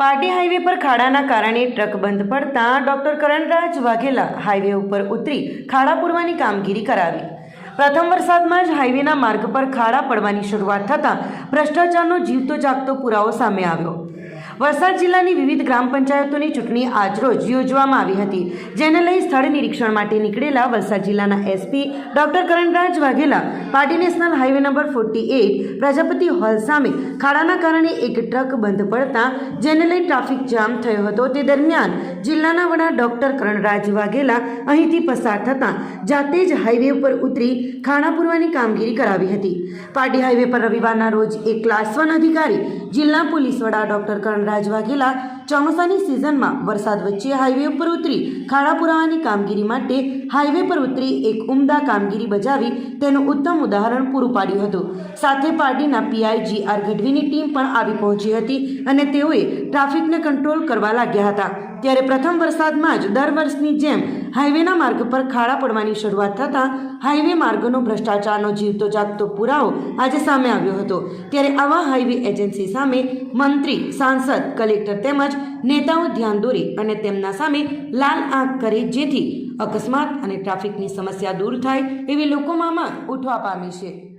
પાટી હાઈવે પર ખાડાના કારણે ટ્રક બંધ પડતા ડોક્ટર કરણરાજ વાઘેલા હાઈવે ઉપર ઉતરી ખાડા પૂરવાની કામગીરી કરાવી. પ્રથમ વરસાદમાં જ હાઈવેના માર્ગ પર ખાડા પડવાની શરૂઆત થતાં ભ્રષ્ટાચારનો જીવતો જાગતો પુરાવો સામે આવ્યો. વલસાડ જિલ્લાની વિવિધ ગ્રામ પંચાયતોની ચૂંટણી આજરોજ યોજવામાં આવી હતી, જેને લઈ સ્થળ નિરીક્ષણ માટે નીકળેલા વલસાડ જિલ્લાના એસપી ડોક્ટર કરણરાજ વાઘેલા પાટી national highway number forty eight Prajapati hall સામે ખાડાના કારણે એક ટ્રક બંધ પડતા જેને લઈ ટ્રાફિક જામ થયો હતો, તે દરમિયાન જિલ્લાના વડા ડોક્ટર કરણરાજ વાઘેલા અહીંથી પસાર થતાં જાતે જ હાઈવે ઉપર ઉતરી ખાણા પૂરવાની કામગીરી કરાવી હતી. પાટી હાઈવે પર રવિવારના રોજ એક ક્લાસ વન અધિકારી જિલ્લા પોલીસ વડા ડોક્ટર કણરાજ વાઘેલા ચોમાસાની સિઝનમાં વરસાદ વચ્ચે હાઈવે ઉપર ઉતરી ખાડા પુરાવાની કામગીરી માટે હાઈવે પર ઉતરી એક ઉમદા કામગીરી બજાવી તેનું ઉત્તમ ઉદાહરણ પૂરું પાડ્યું હતું. સાથે પાર્ટીના પીઆઈ આર ગઢવીની ટીમ પણ આવી પહોંચી હતી અને તેઓએ ટ્રાફિકને કંટ્રોલ કરવા લાગ્યા હતા. ત્યારે પ્રથમ વરસાદમાં જ દર વર્ષની જેમ હાઈવેના માર્ગ પર ખાડા પડવાની શરૂઆત થતાં હાઈવે માર્ગનો ભ્રષ્ટાચારનો જીવતો જાગતો પુરાવો આજે સામે આવ્યો હતો. ત્યારે આવા હાઈવે એજન્સી સામે મંત્રી, સાંસદ, કલેક્ટર તેમજ નેતાઓ ધ્યાન દોરે અને તેમના સામે લાલ આંખ કરે જેથી અકસ્માત અને ટ્રાફિકની સમસ્યા દૂર થાય એવી લોકોમાં ઉઠવા પામી છે.